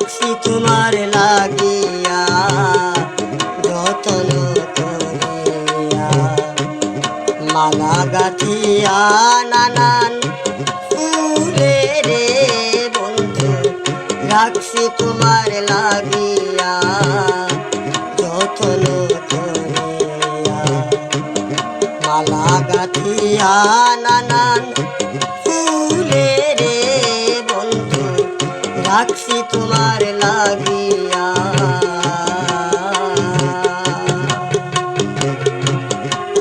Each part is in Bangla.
রাখছি তোমার লাগিয়া, যতন করিয়া। মালা গাথিয়া নানান ফুলে রে বন্ধু, রাখছি তোমার লাগিয়া, যতন করিয়া। মালা গাথিয়া নানান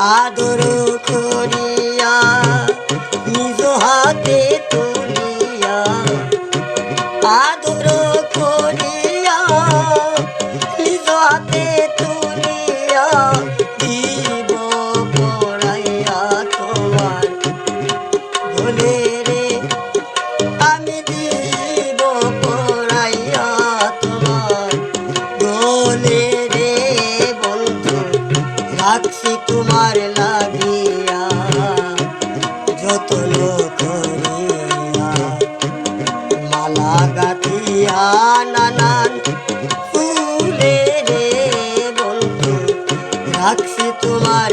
আদর রাখছি তোমার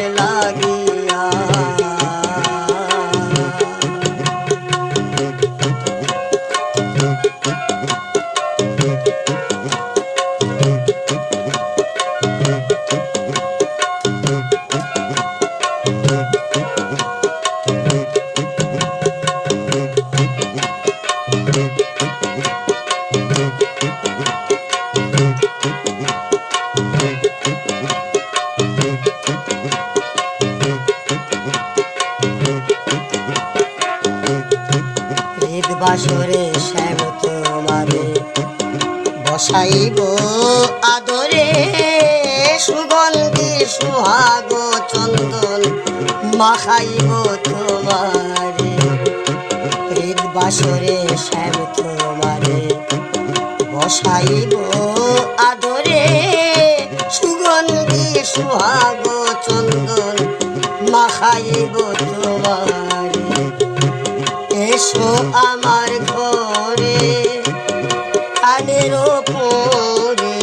বাসরে শ্যাম তোমারে। বসাইব আদরে সুগন্ধি সুহাগ চন্দন মাখাইব তোমারে। ঈদ বাসরে শ্যাম তোমারে। বসাইব আদরে সুগন্ধি সুহাগ চন্দন মাখাইব তোমারে। এসো আমার ঘরে কানের ওপরে।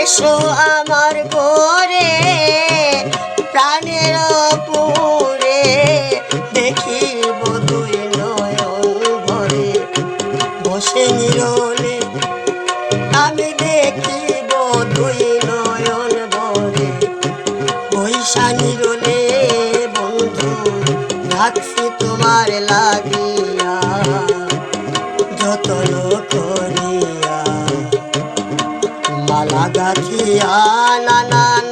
এসো আমার লাগিয়া যতন করিয়া মালা গাছিয়া নানান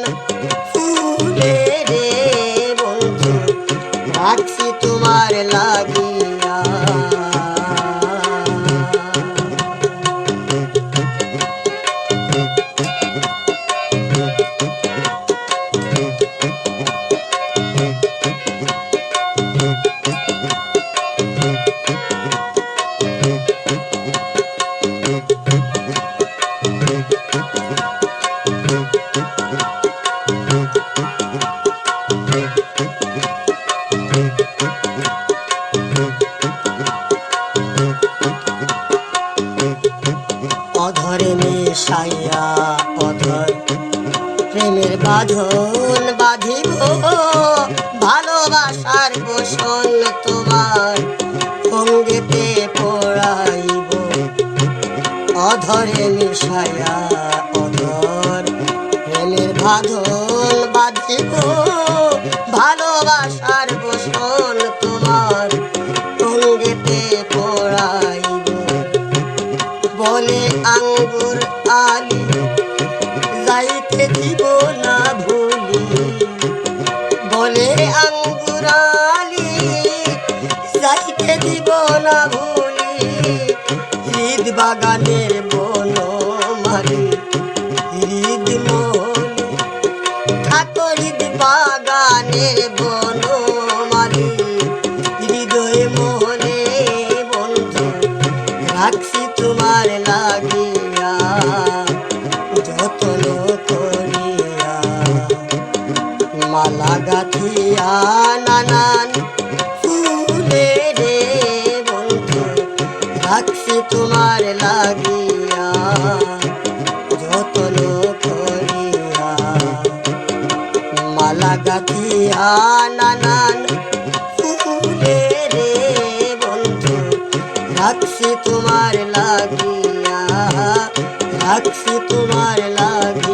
মিশাইয়া অধর প্রেমের বাঁধন বাঁধিব, ভালোবাসার পোষণ তোমার। সঙ্গেতে পড়াইব, অধরে মিশাইয়া অধর। প্রেমের বাঁধন বাঁধিব, ভালোবাসার পোষণ তোমার। দিব না ভুলি। বলে আঙ্গুর আলি যাইতে দিব না ভুলি। হৃদ বাগানের বন মারি হৃদ মহলে থাকো হৃদ বাগানের বন মারি। হৃদয় মহলে বন্ধু নানান রে তোমার লাগিয়া করিয়া। মালা নানান রে রাখছি তোমার লাগিয়া রাখছি তোমার লাগিয়া।